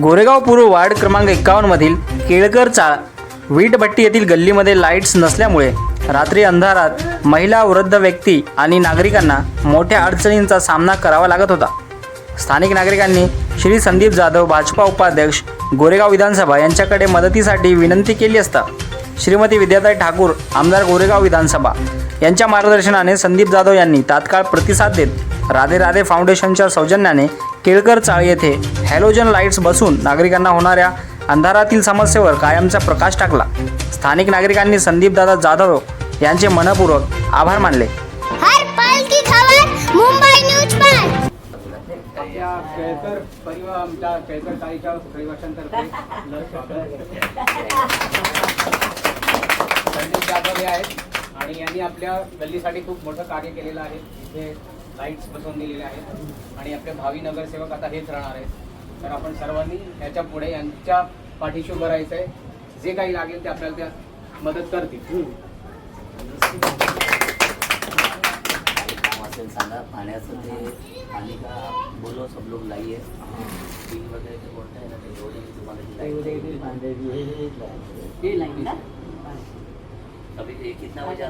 गोरेगाव पूर्व वार्ड क्रमांक एकावन्नमधील केळकर चाळ वीटभट्टी येथील गल्लीमध्ये लाईट्स नसल्यामुळे रात्री अंधारात महिला वृद्ध व्यक्ती आणि नागरिकांना मोठ्या अडचणींचा सामना करावा लागत होता. स्थानिक नागरिकांनी श्री संदीप जाधव भाजपा उपाध्यक्ष गोरेगाव विधानसभा यांच्याकडे मदतीसाठी विनंती केली असता श्रीमती विद्याताई ठाकूर आमदार गोरेगाव विधानसभा यांच्या मार्गदर्शनाने संदीप जाधव यांनी तात्काळ प्रतिसाद देत राधे राधे फाउंडेशनच्या सौजन्याने केळकर चाळ येथे हॅलोजन लाईट्स बसून नागरिकांना होणाऱ्या अंधारातील समस्येवर कायमचा प्रकाश टाकला. स्थानिक नागरिकांनी संदीपदादा जाधव यांचे मनपूर्वक आभार मानले. हर पल की खबर मुंबई न्यूज पर. आपल्या केळकर परिवार आमच्या केळकर रहिवाशांतर्फे संदीप जाधव हे आहेत आणि यांनी आपल्या गल्लीसाठी खूप मोठं कार्य केलेलं आहे. इथे लाईट्स बसवून दिलेले आहेत. आणि आपले भावी नगरसेवक आता हेच राहणार आहेत. तर आपण सर्वांनी याच्यापुढे यांच्या पाठीशी उभं राहायचं आहे जे काही लागेल ते आपल्याला त्या मदत करतील. काम असेल सांगा पाण्याचं ते पाणी का बोलो सब लोग लाइए. बिल वगैरे ते बोलता है ना ते एवढे तुम्हाला जी लाइट अभी ये कितना बजा